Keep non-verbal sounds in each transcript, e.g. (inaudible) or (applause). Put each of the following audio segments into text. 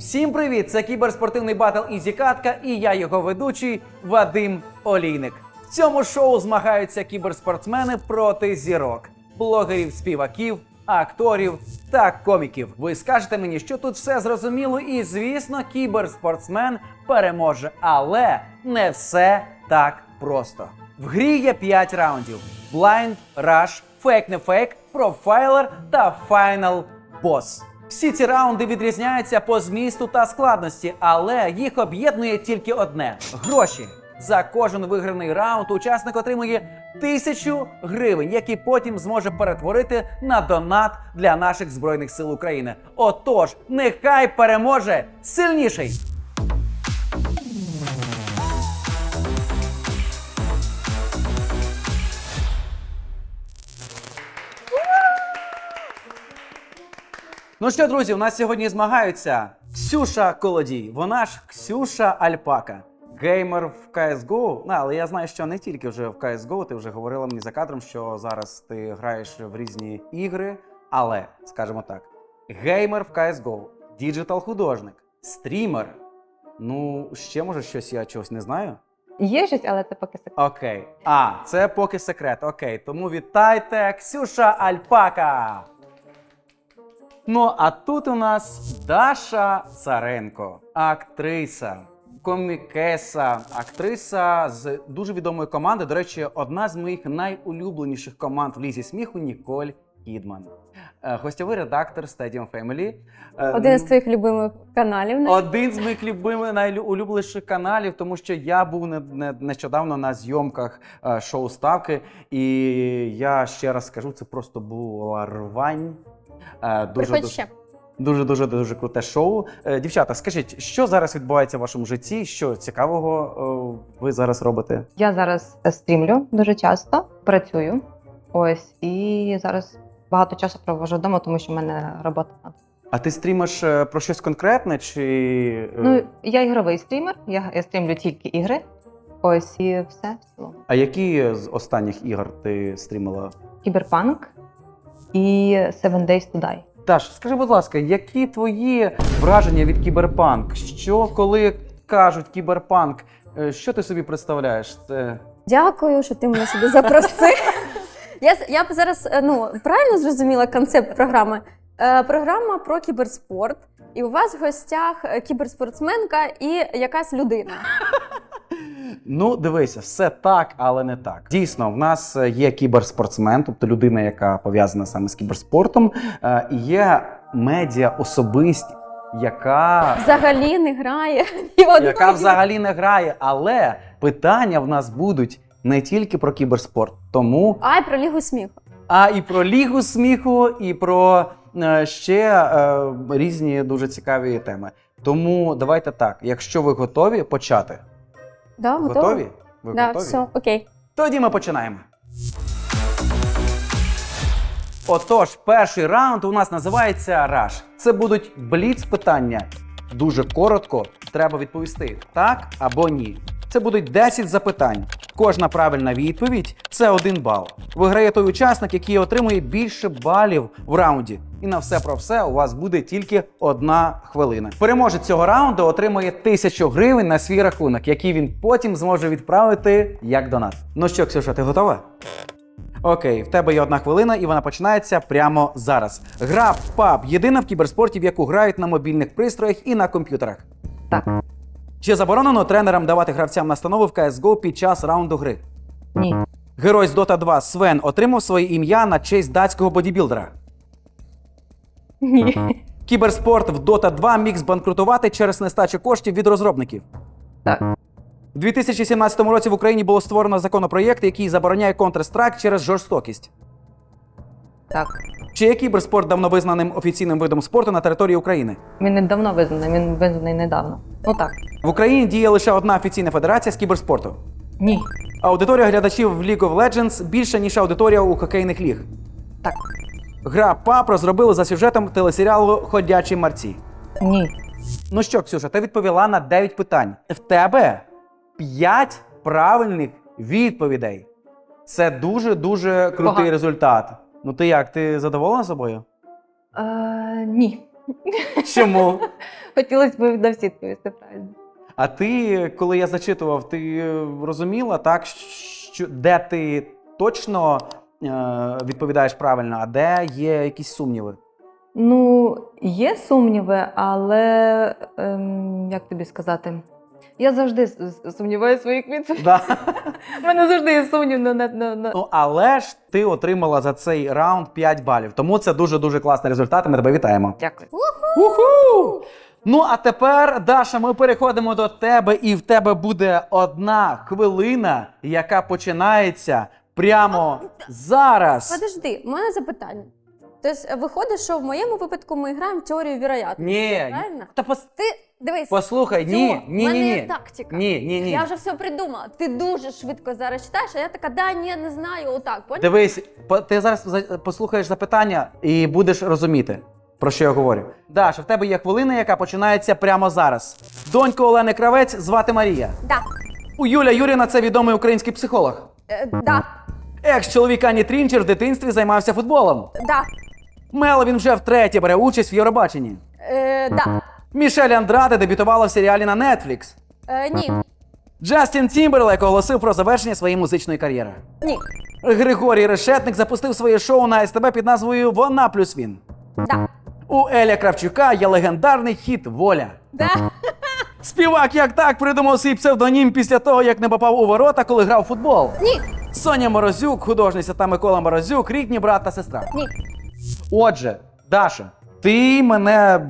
Всім привіт! Це кіберспортивний батл Ізі Катка і я його ведучий Вадим Олійник. В цьому шоу змагаються кіберспортсмени проти зірок, блогерів, співаків, акторів та коміків. Ви скажете мені, що тут все зрозуміло, і звісно, кіберспортсмен переможе. Але не все так просто. В грі є 5 раундів: Blind, Rush, Fake не Fake, Profiler та Final Boss. Всі ці раунди відрізняються по змісту та складності, але їх об'єднує тільки одне гроші. За кожен виграний раунд учасник отримує тисячу гривень, які потім зможе перетворити на донат для наших збройних сил України. Отож, нехай переможе сильніший. Ну що, друзі, у нас сьогодні змагаються Ксюша Колодій, вона ж Ксюша Альпака. Геймер в CSGO. Ну, але я знаю, що не тільки вже в CSGO, ти вже говорила мені за кадром, що зараз ти граєш в різні ігри. Але, скажімо так, геймер в CSGO, діджитал художник, стрімер. Ну, ще може щось я чогось не знаю. Є щось, але це поки секрет. Окей. А, це поки секрет. Окей. Тому вітайте, Ксюша Альпака. Ну, а тут у нас Даша Царенко, актриса, комікеса, актриса з дуже відомої команди. До речі, одна з моїх найулюбленіших команд в лізі сміху Ніколь Кідман. Е, Гостьовий редактор Stadium Family. Е, Один з твоїх любимих каналів. не? один з моїх любимих найулюбленіших каналів, тому що я був не, не, нещодавно на зйомках е, шоу Ставки, і я ще раз скажу, це просто була рвань. Е, дуже, ще. дуже, дуже, дуже круте шоу. Е, дівчата, скажіть, що зараз відбувається в вашому житті? Що цікавого е, ви зараз робите? Я зараз стрімлю дуже часто, працюю. Ось і зараз багато часу провожу вдома, тому що в мене робота. А ти стрімиш про щось конкретне? Чи Ну я ігровий стрімер, я, я стрімлю тільки ігри. Ось і все в цілому. а які з останніх ігор ти стрімила? Кіберпанк і Seven Days to Die. Даш, скажи, будь ласка, які твої враження від кіберпанк? Що коли кажуть кіберпанк, е, що ти собі представляєш? Це Дякую, що ти мене сюди запросив. Я, я б зараз е, ну, правильно зрозуміла концепт програми. Е, програма про кіберспорт, і у вас в гостях е, кіберспортсменка і якась людина. Ну дивися, все так, але не так. Дійсно, в нас е, є кіберспортсмен, тобто людина, яка пов'язана саме з кіберспортом, е, і є медіа особистість, яка Взагалі не грає яка взагалі не грає. Але питання в нас будуть не тільки про кіберспорт, тому Ай, про лігу сміху. а і про лігу сміху, і про е, ще е, різні дуже цікаві теми. Тому давайте так. Якщо ви готові почати, Да, готова? готові? Ви Да, готові? все, окей. Тоді ми починаємо. Отож, перший раунд у нас називається Раш. Це будуть бліц питання. Дуже коротко треба відповісти так або ні. Це будуть 10 запитань. Кожна правильна відповідь це один бал. Виграє той учасник, який отримує більше балів в раунді. І на все про все у вас буде тільки одна хвилина. Переможець цього раунду отримує тисячу гривень на свій рахунок, який він потім зможе відправити як донат. Ну що, Ксюша, ти готова? Окей, в тебе є одна хвилина, і вона починається прямо зараз. Гра PUBG – єдина в кіберспорті, в яку грають на мобільних пристроях і на комп'ютерах. Так, Чи заборонено тренерам давати гравцям настанови в CSGO під час раунду гри? ні, Герой з Dota 2 Свен отримав своє ім'я на честь датського бодібілдера. ні. Кіберспорт в Dota 2 міг збанкрутувати через нестачу коштів від розробників. Так, У 2017 році в Україні було створено законопроєкт, який забороняє Counter-Strike через жорстокість. Так. Чи є кіберспорт давно визнаним офіційним видом спорту на території України? Він не давно визнаний, він визнаний недавно. Ну так. В Україні діє лише одна офіційна федерація з кіберспорту. Ні. Аудиторія глядачів в League of Legends більша, ніж аудиторія у хокейних ліг. Так. Гра PUBG розробили за сюжетом телесеріалу Ходячі марці. Ні. Ну що, Ксюша, ти відповіла на 9 питань. В тебе 5 правильних відповідей. Це дуже дуже крутий Погано. результат. Ну ти як? Ти задоволена собою? Е, ні. Чому? (laughs) Хотілося б на всі відповісти правильно. А ти, коли я зачитував, ти розуміла так, що де ти точно е, відповідаєш правильно, а де є якісь сумніви? Ну, є сумніви, але ем, як тобі сказати? Я завжди с- с- сумніваюся в своїх відповідях. Да. Мене завжди є сумнів на, на, на, на... Ну, але ж ти отримала за цей раунд 5 балів. Тому це дуже дуже класний результат. і Ми тебе вітаємо. Дякую. Уху! Ну а тепер, Даша, ми переходимо до тебе, і в тебе буде одна хвилина, яка починається прямо зараз. Подожди, у мене запитання. Тобто, виходить, що в моєму випадку ми граємо в теорію вірогятності. Ні, Правильно? та пос... Ти дивись. послухай, ні, ні, в мене ні, є ні. тактика. Ні, ні, ні. Я вже все придумала. Ти дуже швидко зараз читаєш, а я така, да, ні, не знаю, отак. Поняв? Дивись, по- ти зараз за- послухаєш запитання і будеш розуміти, про що я говорю. Даша, в тебе є хвилина, яка починається прямо зараз. Доньку Олени Кравець звати Марія. Да. У Юля Юріна це відомий український психолог. Е, да. Екс-чоловік Ані Трінчер в дитинстві займався футболом. Да. Меловін вже втретє бере участь в Євробаченні. Е, да. Мішель Андраде дебютувала в серіалі на Netflix. Е, ні. Джастін Тімберлейк оголосив про завершення своєї музичної кар'єри. Ні. Григорій Решетник запустив своє шоу на СТБ під назвою Вона плюс він. Да. У Еля Кравчука є легендарний хіт Воля. Да. (laughs) Співак як так придумав свій псевдонім після того, як не попав у ворота, коли грав у футбол. Ні. Соня Морозюк, художниця та Микола Морозюк, рідні брат та сестра. Ні. Отже, Даша, ти мене.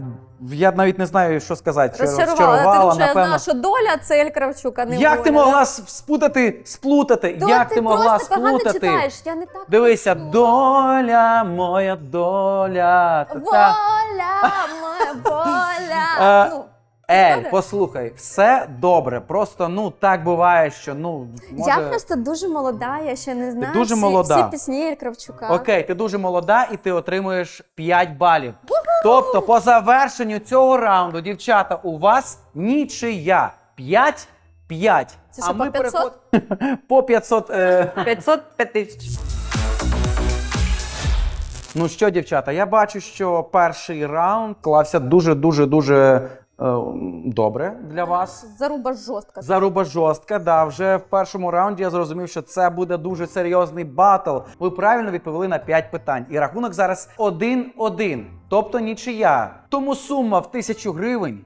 Я навіть не знаю, що сказати. чи Розчарувала. Тому що я напевно. знала, що доля це Ель Кравчука, не Як ти могла да? с- сплутати, сплутати? То Як ти, ти могла просто погано сплутати? читаєш, я не так. Дивися, пишу. доля, моя доля. Та-та. Воля, моя воля. Е, ну, Ель, послухай, все добре. Просто ну так буває, що ну може... Я просто дуже молода, я ще не знаю дуже всі, молода. всі пісні Ель Кравчука. Окей, ти дуже молода і ти отримуєш 5 балів. Тобто, по завершенню цього раунду, дівчата, у вас нічия. 5 5. Це що, по 500? переход- (laughs) по 500. Е... 500 тисяч. Ну що, дівчата, я бачу, що перший раунд клався дуже, дуже, дуже добре для вас. Заруба жорстка. Заруба жорстка, да. Вже в першому раунді я зрозумів, що це буде дуже серйозний батл. Ви правильно відповіли на 5 питань. І рахунок зараз 1-1, тобто нічия. Тому сума в 1000 гривень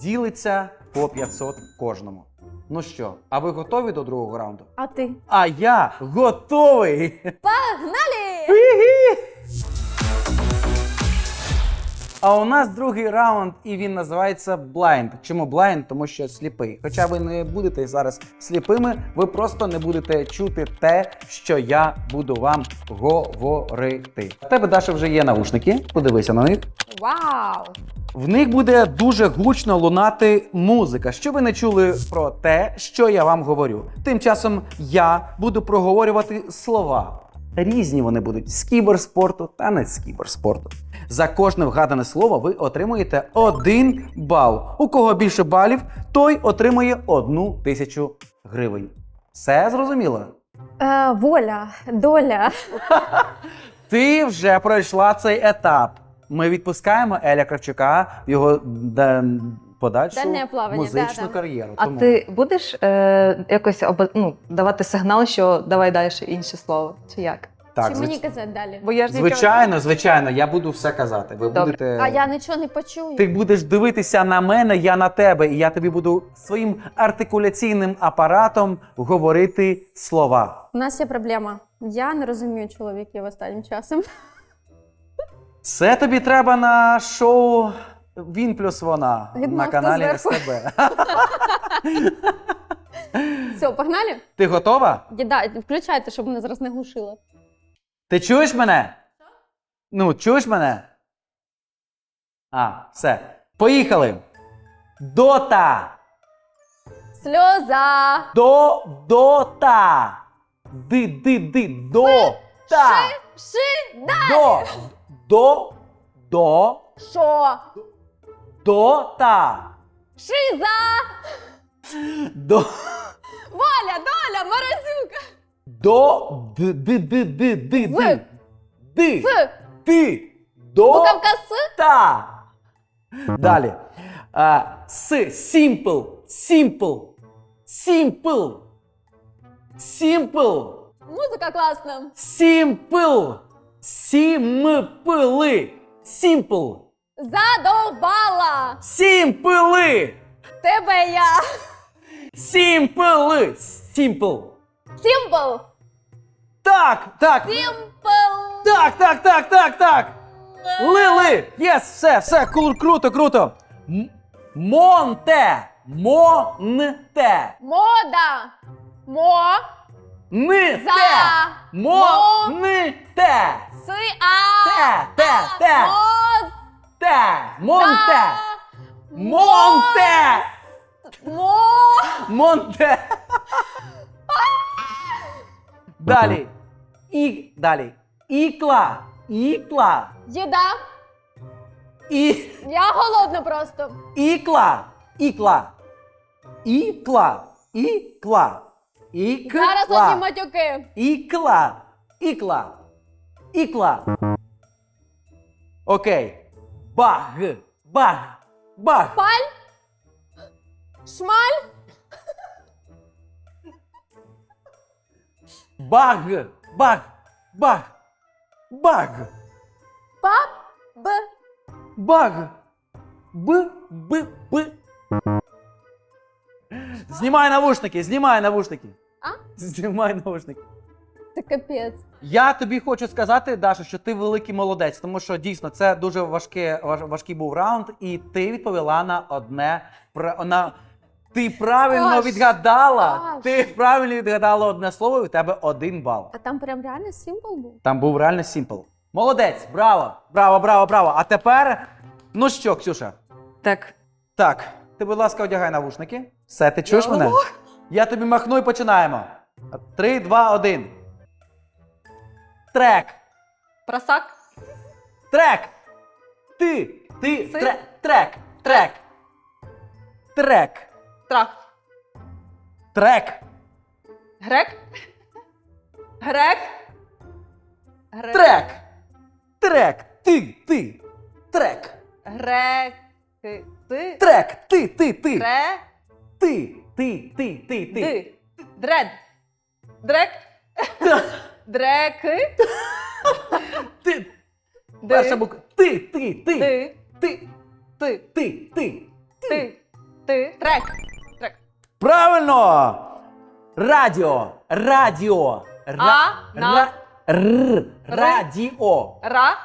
ділиться по 500 кожному. Ну що, а ви готові до другого раунду? А ти? А я готовий! Погнали! А у нас другий раунд, і він називається Blind. Чому Blind? Тому що сліпий. Хоча ви не будете зараз сліпими, ви просто не будете чути те, що я буду вам говорити. У тебе Даша вже є навушники. Подивися на них. Вау! В них буде дуже гучно лунати музика, щоб ви не чули про те, що я вам говорю. Тим часом я буду проговорювати слова. Різні вони будуть з кіберспорту та не з кіберспорту. За кожне вгадане слово ви отримуєте один бал. У кого більше балів, той отримує одну тисячу гривень. Все зрозуміло? Е, воля, доля. Ти вже пройшла цей етап. Ми відпускаємо Еля Кравчука в його да, подальшу Дальнє плавання, музичну да-да. кар'єру. А Тому ти будеш е, якось оба- ну, давати сигнал, що давай далі інше слово? Чи як? Так, Чи звич- казати далі? Бо я ж нічого- звичайно, звичайно, я буду все казати. Ви Добре. будете. А я нічого не почую. Ти будеш дивитися на мене, я на тебе, і я тобі буду своїм артикуляційним апаратом говорити слова. У нас є проблема. Я не розумію чоловіків останнім часом. Це тобі треба на шоу Він плюс вона на Відмовка каналі зверху. СТБ. Все, погнали? Ти готова? Да, включайте, щоб мене зараз не глушило. Ти чуєш мене? Ну, чуєш мене? А, все. Поїхали. Дота. Сльоза! До дота. Ди ди ди до. Та. Ши! Да! До. До. До. Шо? Дота. Шиза! До. Воля, доля, морозюка! До. Д ди ди ди ди З. ди. С! Ти. До. Буковка С! Та. Далі. А, с. Simple. Simple. Simple. Simple. Музика класна. Simple. Сімпли. Simple. Задовбала! Сімпли. Тебе я! Simple. Simple. Сімпл! Так, так. Сімпл! Так, так, так, так, так. Лили! Єс, все, все, кру- круто, круто. М- Монте. Монте. Мода! Мо! Ните. За! Моните. Си а! Те, те, те. Мо! Те. Монте. За! Монте. Мо! Монте. Далі. І далі. Ікла. Ікла. Їда! І Я голодна просто. ікла. Ікла. Ікла. Ікла. Ікла. Зараз одні матюки. Ікла. Ікла. Ікла. Окей. Баг. Баг. Баг. Паль? Шмаль? Баг. Баг. Баг. Баг. Пап? Б? Баг. Б. Б. Б. Знімай навушники, знімай навушники. А? Знімай навушники. Це капець. Я тобі хочу сказати, Даша, що ти великий молодець, тому що дійсно це дуже важке, важ- важкий був раунд, і ти відповіла на одне на. Ти правильно Аж. відгадала. Аж. Ти правильно відгадала одне слово, і у тебе один бал. А там прям реально символ був? Там був реально сімпл. Молодець, браво! Браво, браво, браво. А тепер. Ну що, Ксюша? Так. Так, ти, будь ласка, одягай навушники. Все, ти чуєш мене? Я тобі махну і починаємо. Три, два, один. Трек. Просак. Трек! Ти! Ти! Си? Трек! Трек! Трек! Трек! Трак. Трек! Грек. Грек. Грек. Трек! Трек! Ти! Ти! Трек! Грек. Ти. Трек! Ти! Ти! Ти! Ре. Ти! Ти! Ти! Ти! Ти! Ди. Дред. Дрек. (laughs) Дреки. Ти! Перша буква. Ти! Ти! Ти! Ти. Ти! Ти. Ти! Ти! Ти. Ти. Трек. Трек. Правильно! Радіо! Радіо! А, на. Ра... Р. Радіо! Ра.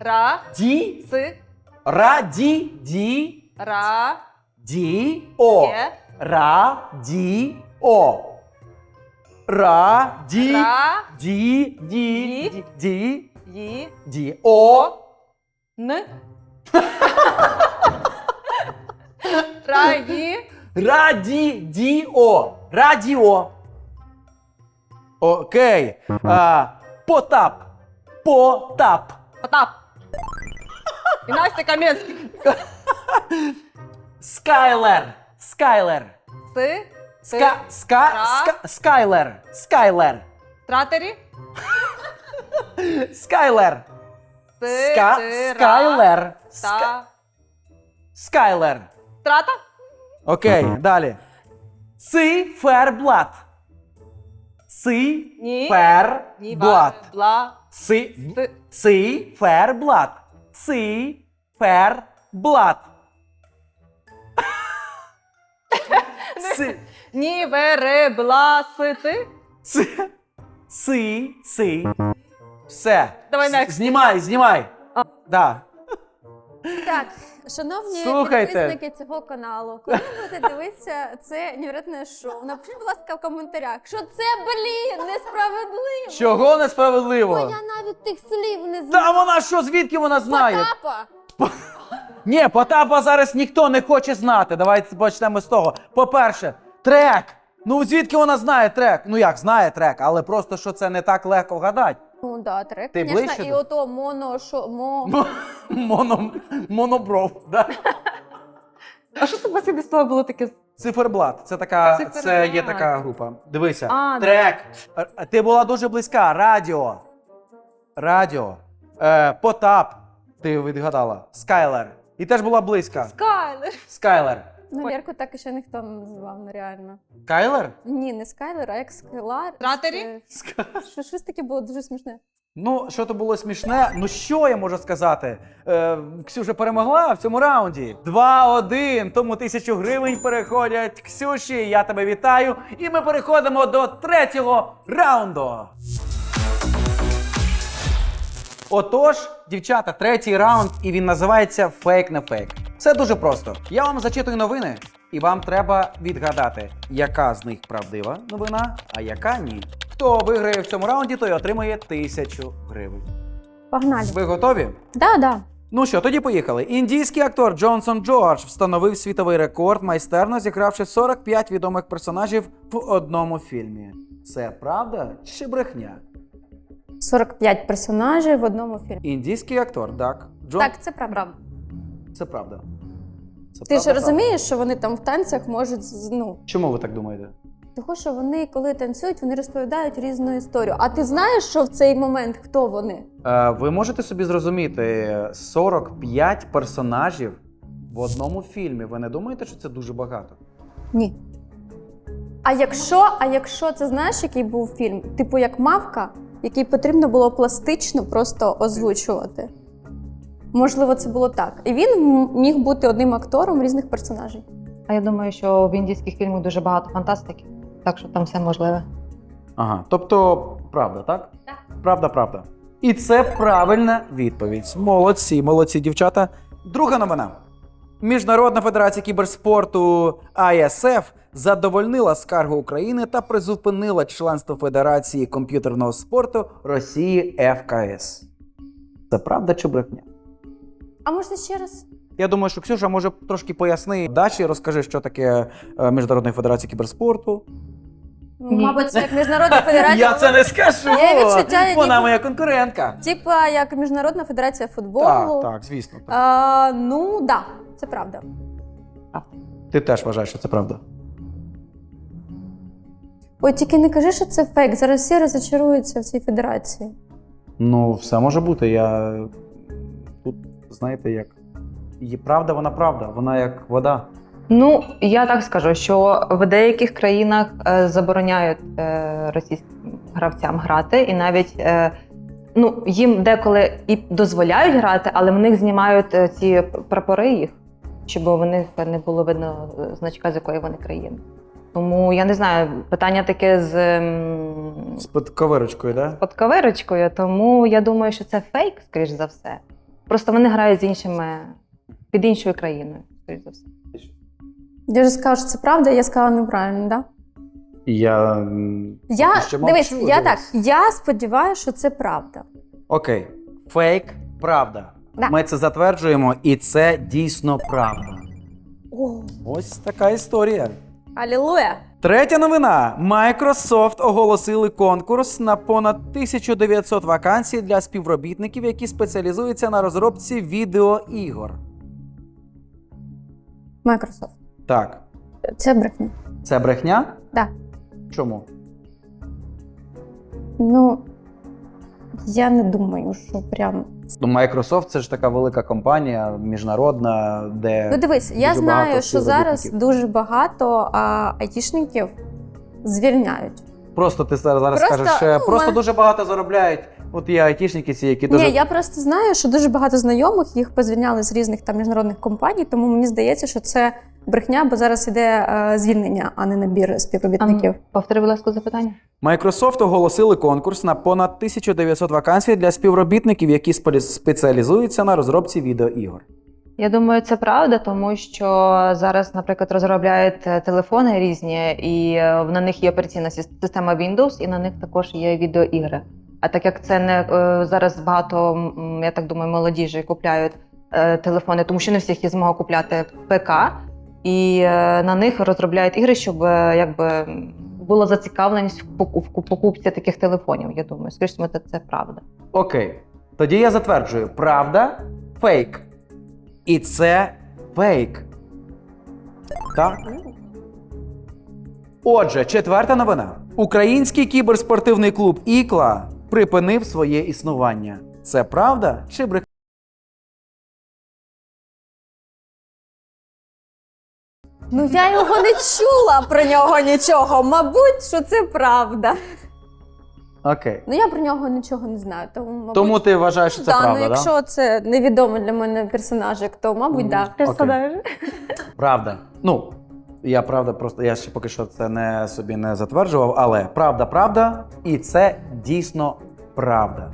Ра. Ді! Си. Раді! Ді! Ра. Ді! О! Є. Ра, ді, о. Ра, ді, Ра. ді, ді, Ді. ді, ді, Ї. ді, о. Н. (laughs) Раї. Раді. Радіо. Окей. А, потап. Потап. Потап. І Настя Кам'янський. Скайлер. Скайлер. Си. Ска, ска, Ра. ска, скайлер. Скайлер. Тратері. Скайлер. Си. Ска, ти, ра, скайлер. Ска, Та. скайлер. Трата. Окей, далі. Циферблат. Ні. Циферблат. Бла. Ци... Ти. Циферблат. Циферблат. (laughs) Ци... Ні, вери, бла, сити. Ци... Ци... Ци... Все. Давай З- next. Знімай, знімай. Да. Так, шановні Слухайте. підписники цього каналу, коли будете дивитися це невероятне шоу, напишіть, будь ласка, в коментарях, що це, блін, несправедливо. Чого Бо несправедливо? я навіть тих слів не Та вона що, звідки вона знає? Потапа. Ні, Потапа зараз ніхто не хоче знати. Давайте почнемо з того. По-перше, трек. Ну звідки вона знає трек? Ну як знає трек, але просто що це не так легко вгадати. Ну да, трек, Ти звісно, ближче і до- ото моно, шо, мо... Мо- Моно, монобров. Да? А що це посібі слово було таке? Циферблат. Це така, Циферблат. це є така група. Дивися. А, трек. Е, Ти була дуже близька. Радіо. Радіо. Е, Потап. Ти відгадала. Скайлер. І теж була близька. Скайлер. Скайлер. Ну, Лєрку так ще ніхто не називав, ну реально. Кайлер? Ні, не Скайлер, а як Скайлар. Кратері? Е, Що, щось таке було дуже смішне. Ну, що то було смішне? Ну що я можу сказати? Е, Ксюша перемогла в цьому раунді. 2-1, тому тисячу гривень переходять Ксюші. Я тебе вітаю. І ми переходимо до третього раунду. Отож, дівчата, третій раунд, і він називається фейк не фейк. Все дуже просто. Я вам зачитую новини, і вам треба відгадати, яка з них правдива новина, а яка ні. Хто виграє в цьому раунді, той отримає тисячу гривень. Погнали. Ви готові? Да, да. Ну що, тоді поїхали. Індійський актор Джонсон Джордж встановив світовий рекорд, майстерно зігравши 45 відомих персонажів в одному фільмі. Це правда чи брехня? 45 персонажів в одному фільмі. Індійський актор, так. Джон... Так, це правда. Це правда. Це Ти ж правда, розумієш, що вони там в танцях можуть з- ну, правда. Чому ви так думаєте? того, що вони, коли танцюють, вони розповідають різну історію. А ти знаєш, що в цей момент хто вони? Е, ви можете собі зрозуміти 45 персонажів в одному фільмі. Ви не думаєте, що це дуже багато? Ні. А якщо, а якщо це знаєш, який був фільм? Типу як мавка, який потрібно було пластично просто озвучувати. Можливо, це було так. І він міг бути одним актором різних персонажів. А я думаю, що в індійських фільмах дуже багато фантастики, так що там все можливе. Ага, тобто правда, так? Так. Правда, правда. І це правильна відповідь. Молодці, молодці, дівчата. Друга новина. Міжнародна федерація кіберспорту ISF задовольнила скаргу України та призупинила членство Федерації комп'ютерного спорту Росії ФКС. Це правда чи брехня? А можна ще раз? Я думаю, що Ксюша може трошки поясни Даші, розкажи, що таке е, Міжнародна федерація кіберспорту. Ні. Мабуть, це як міжнародна (laughs) федерація. Я це не скажу. Є відчуття, які- Вона моя конкурентка. Типа як Міжнародна федерація футболу. Так, так, звісно. Так. А, ну да, це правда. Ти теж вважаєш, що це правда. Ой, тільки не кажи, що це фейк. Зараз всі розочаруються в цій федерації. Ну, все може бути. Я знаєте, як. Її правда, вона правда, вона як вода. Ну, я так скажу, що в деяких країнах е, забороняють е, російським гравцям грати, і навіть е, ну, їм деколи і дозволяють грати, але в них знімають е, ці прапори їх, щоб у них не було видно е, значка, з якої вони країни. Тому я не знаю, питання таке з ем, З подковирочкою, да? під каверочкою, тому я думаю, що це фейк, скоріш за все. Просто вони грають з іншими під іншою країною, скоріш за все. Я вже сказала, що це правда, я сказала неправильно, так? Да? Я. м, Я поки що дивись, мовчу, я дивись. так. Я сподіваюся, що це правда. Окей. Фейк, правда. Да. Ми це затверджуємо, і це дійсно правда. О, Ось така історія. алілуя! Третя новина: Microsoft оголосили конкурс на понад 1900 вакансій для співробітників, які спеціалізуються на розробці відеоігор. Microsoft. Так, Це брехня. це брехня? Да. Чому? Ну я не думаю, що прям. Ну, Microsoft це ж така велика компанія, міжнародна, де Ну дивись, я знаю, що зараз дуже багато а, айтішників звільняють. просто ти зараз Просто, скажеш, ну, просто ми- дуже багато заробляють. От є айтішники ці, які дуже Ні, я просто знаю, що дуже багато знайомих їх позвільняли з різних там міжнародних компаній, тому мені здається, що це брехня, бо зараз іде е, звільнення, а не набір співробітників. Повтори, будь ласка, запитання. Microsoft оголосили конкурс на понад 1900 вакансій для співробітників, які спе- спеціалізуються на розробці відеоігор. Я думаю, це правда, тому що зараз, наприклад, розробляють е, телефони різні, і е, на них є операційна система Windows, і на них також є відеоігри. А так як це не е, зараз багато, я так думаю, молодіжі купляють е, телефони, тому що не всіх є змога купляти ПК, і е, на них розробляють ігри, щоб якби була зацікавленість в покупці таких телефонів. Я думаю, скоріше, це, це правда. Окей. Тоді я затверджую: правда, фейк. І це фейк. Так. Отже, четверта новина. Український кіберспортивний клуб Ікла припинив своє існування. Це правда чи брехня? Ну я його не чула про нього нічого. Мабуть, що це правда. Окей. Ну я про нього нічого не знаю. Тому мабуть, Тому ти вважаєш, що це да, ну, правда, ну, да? якщо це невідомий для мене персонажик, то мабуть, так. Мгм. Ти Окей. вгадаєш? Правда. Ну, я правда, просто я ще поки що це не собі не затверджував, але правда, правда, і це дійсно правда.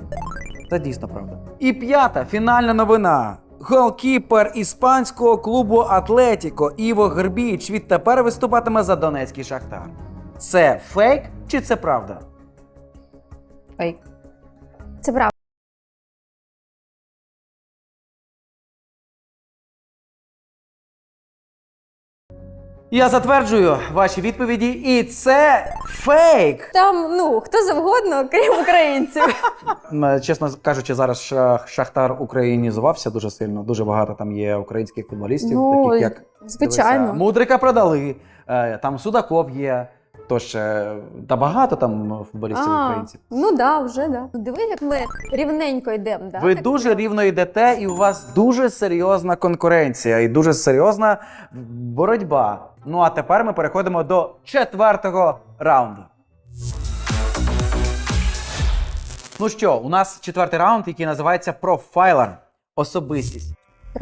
Це дійсно правда. І п'ята фінальна новина. Голкіпер іспанського клубу Атлетіко Іво Гербіч відтепер виступатиме за Донецький Шахтар. Це фейк чи це правда? Фейк. Це правда. Я затверджую ваші відповіді, і це фейк. Там ну хто завгодно, крім українців. (laughs) Чесно кажучи, зараз Шах- Шахтар українізувався дуже сильно. Дуже багато там є українських футболістів, Ну, таких як Звичайно. дивися, Мудрика продали. е, Там Судаков є. Тож е, та багато там футболістів А, українців. ну да, вже да. Ну, Диви, як ми рівненько йдемо. Да? Ви Так дуже рівно йдете, і у вас дуже серйозна конкуренція і дуже серйозна боротьба. Ну а тепер ми переходимо до четвертого раунду. Ну що, у нас четвертий раунд, який називається профайлер. Особистість.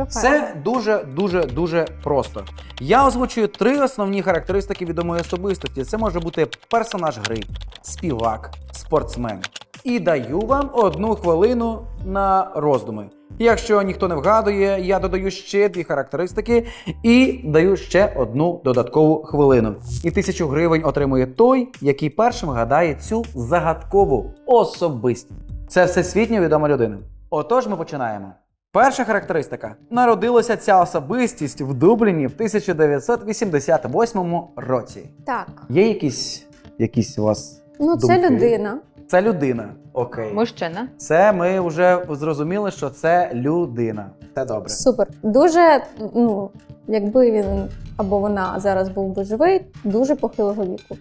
Це дуже дуже дуже просто. Я озвучую три основні характеристики відомої особистості. Це може бути персонаж гри, співак, спортсмен. І даю вам одну хвилину на роздуми. Якщо ніхто не вгадує, я додаю ще дві характеристики і даю ще одну додаткову хвилину. І тисячу гривень отримує той, який першим вгадає цю загадкову особистість. Це всесвітньо відома людина. Отож, ми починаємо. Перша характеристика. Народилася ця особистість в Дубліні в 1988 році. Так. Є якісь, якісь у вас. Ну, це Думки. людина. Це людина. Окей. Мужчина. Це ми вже зрозуміли, що це людина. Це добре. Супер. Дуже, ну, якби він або вона зараз був би живий, дуже похилого віку.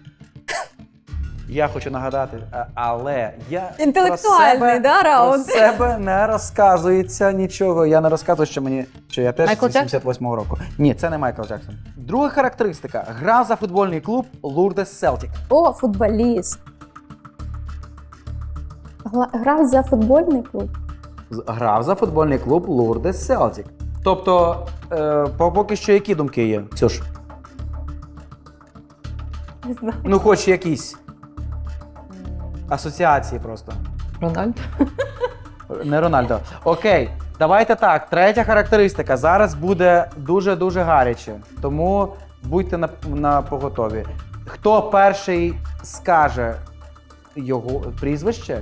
Я хочу нагадати, але я Інтелектуальний, про себе, да, раунд? Про себе не розказується нічого. Я не розказую, що мені що я теж Майкл з 88-го року. Ні, це не Майкл Джексон. Друга характеристика: грав за футбольний клуб Лурдес Селтік. О, футболіст. Грав за футбольний клуб. Грав за футбольний клуб Лурдес Селтік. Тобто, е, поки що які думки є? Ксюш? Не знаю. Ну, хоч якісь асоціації просто. Рональд. Не Рональдо. Окей, давайте так. Третя характеристика. Зараз буде дуже-дуже гаряче. Тому будьте на, на поготові. Хто перший скаже його прізвище,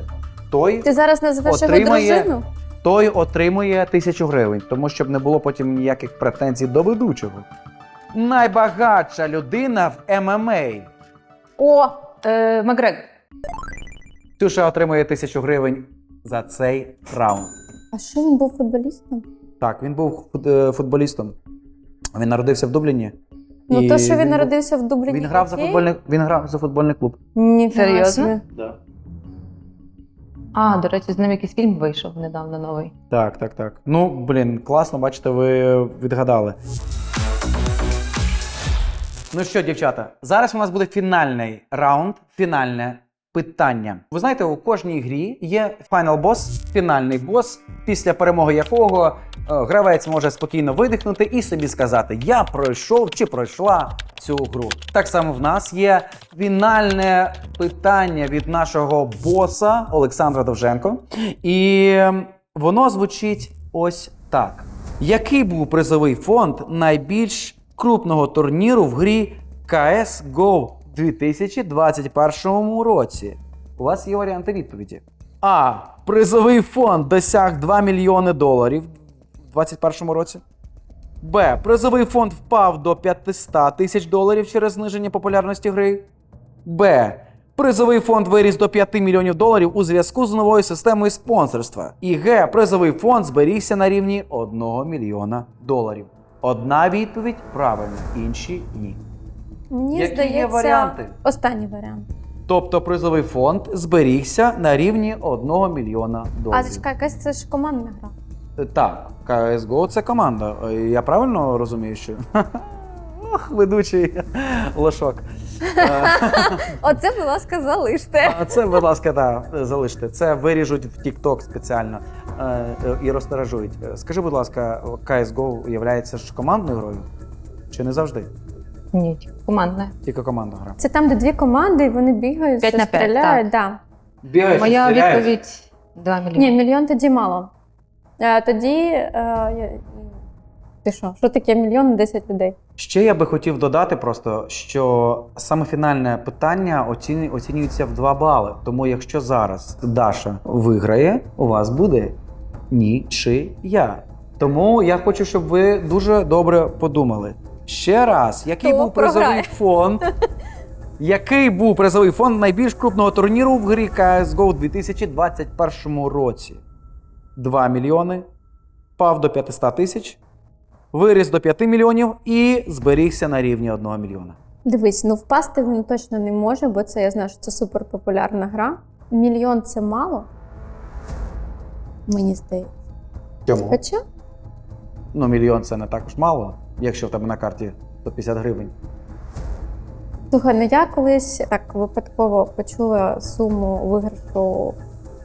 той, Ти зараз називаєш його Отримає- дружину? той отримує тисячу гривень, тому щоб не було потім ніяких претензій до ведучого. Найбагатша людина в ММА. О, Е, Макгрегор. Ксюша отримує тисячу гривень за цей раунд. а що він був футболістом? Так, він був е, футболістом. Він народився в Дубліні. Ну, І то, що він народився в Дубліні. Він грав за футбольний, він грав за футбольний клуб. Ні, Серйозно? Да. А, до речі, з ним якийсь фільм вийшов недавно новий. Так, так, так. Ну, блін, класно, бачите, ви відгадали. Ну що, дівчата, зараз у нас буде фінальний раунд, фінальне питання. Ви знаєте, у кожній грі є фінал бос, фінальний бос, після перемоги якого е, гравець може спокійно видихнути і собі сказати: Я пройшов чи пройшла цю гру. Так само в нас є фінальне питання від нашого боса Олександра Довженко. І ем, воно звучить ось так: який був призовий фонд найбільш крупного турніру в грі CSGO в 2021 році? У вас є варіанти відповіді. А. Призовий фонд досяг 2 мільйони доларів в 2021 році. Б. Призовий фонд впав до 500 тисяч доларів через зниження популярності гри. Б. Призовий фонд виріс до 5 мільйонів доларів у зв'язку з новою системою спонсорства. І Г. Призовий фонд зберігся на рівні 1 мільйона доларів. Одна відповідь правильна, інші ні. Мені Які є здається, варіанти? останній варіант. Тобто призовий фонд зберігся на рівні 1 мільйона А доларів. чекай, якась це ж командна гра. Е, Так, CSGO це команда. Е, Я правильно розумію, що? (laughs) Ох, ведучий (laughs) лошок. (laughs) Оце, будь ласка, залиште. А це, будь ласка, да, залиште. Це виріжуть в TikTok спеціально е, і розтиражують. Е, Скажи, будь ласка, CSGO є ж командною грою? Чи не завжди? Ні, командне. Тільки командна гра. Це там, де дві команди, і вони бігають, П'ять що на п'ять, стріляють. Да. Бігаєш, Моя відповідь 2 мільйони. Ні, мільйон тоді мало. Е, тоді. Е, я- ти що? Що таке мільйон на 10 людей? Ще я би хотів додати просто, що саме фінальне питання оціні- оцінюється в 2 бали. Тому якщо зараз Даша виграє, у вас буде нічия. Тому я хочу, щоб ви дуже добре подумали. Ще раз, який Хто був призовий програє? фонд? (laughs) Який був призовий фонд найбільш крупного турніру в грі CSGO у 2021 році? 2 мільйони, впав до 500 тисяч, виріс до 5 мільйонів і зберігся на рівні 1 мільйона. Дивись, ну впасти він точно не може, бо це я знаю, що це суперпопулярна гра. Мільйон це мало. Мені здається. Чому? Хоча Ну, мільйон це не також мало, якщо в тебе на карті 150 гривень. Слухай, ну я колись так випадково почула суму виграшу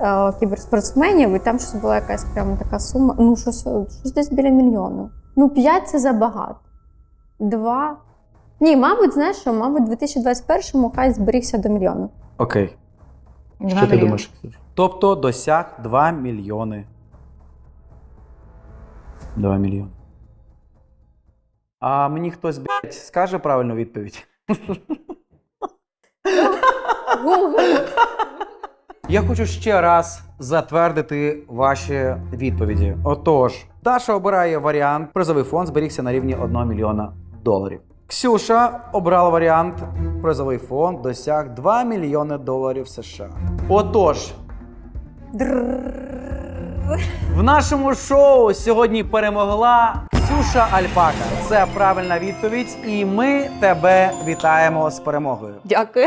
е, кіберспортсменів, і там щось була якась прямо така сума. Ну, щось, щось десь біля мільйону. Ну, 5 це забагато. Два. Ні, мабуть, знаєш що, мабуть, в 2021-му хай зберігся до мільйону. Окей. Два Що ти думаєш? Тобто досяг 2 мільйони. 2 мільйони. А мені хтось, блядь, скаже правильну відповідь. Я хочу ще раз затвердити ваші відповіді. Отож, Даша обирає варіант. Призовий фонд зберігся на рівні 1 мільйона доларів. Ксюша обрала варіант. Призовий фонд досяг 2 мільйони доларів США. Отож, в нашому шоу сьогодні перемогла Ксюша Альпака. Це правильна відповідь, і ми тебе вітаємо з перемогою. Дякую.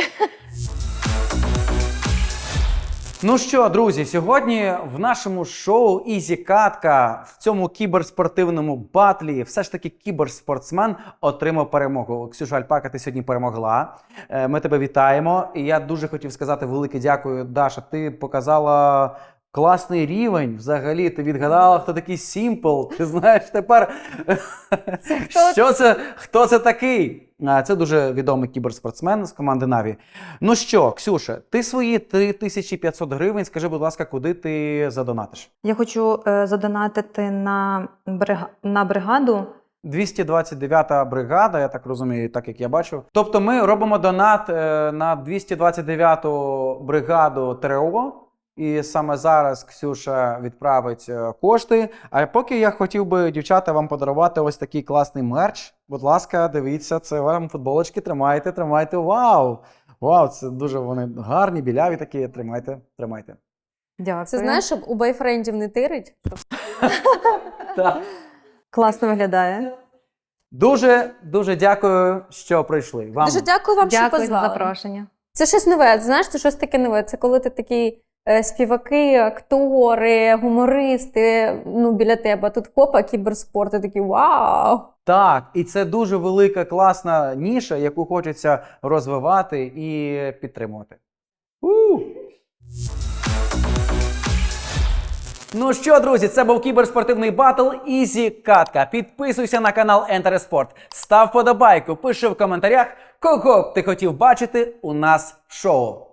Ну що, друзі, сьогодні в нашому шоу Ізі Катка в цьому кіберспортивному батлі все ж таки кіберспортсмен отримав перемогу. Ксюша Альпака, ти сьогодні перемогла. Е, Ми тебе вітаємо. І я дуже хотів сказати велике дякую, Даша. Ти показала. Класний рівень взагалі. Ти відгадала, хто такий Сімпл. Ти знаєш тепер, (laughs) хто? що це, хто це такий? Це дуже відомий кіберспортсмен з команди Наві. Ну що, Ксюша, ти свої 3500 гривень, скажи, будь ласка, куди ти задонатиш? Я хочу е, задонатити на, брига... на бригаду. 229-та бригада, я так розумію, так як я бачу. Тобто ми робимо донат е, на 229-ту бригаду ТРО. І саме зараз Ксюша відправить е, кошти. А поки я хотів би, дівчата, вам подарувати ось такий класний мерч. Будь ласка, дивіться, це вам футболочки. Тримайте, тримайте. Вау! Вау, це дуже вони гарні, біляві такі. Тримайте, тримайте. Дякую. Це знаєш, щоб у бойфрендів не тирить. (laughs) Класно виглядає. Дуже дуже дякую, що прийшли. Вам Дуже дякую вам, що Дякую за позвали. запрошення. Це щось нове. Знаєш, це щось таке нове. Це коли ти такий співаки, актори, гумористи ну, біля тебе. Тут хопа, кіберспорт, і такий вау! Так, і це дуже велика класна ніша, яку хочеться розвивати і підтримувати. У! Ну що, друзі, це був кіберспортивний батл Ізі Катка. Підписуйся на канал Sport, став подобайку, пиши в коментарях, кого б ти хотів бачити у нас в шоу.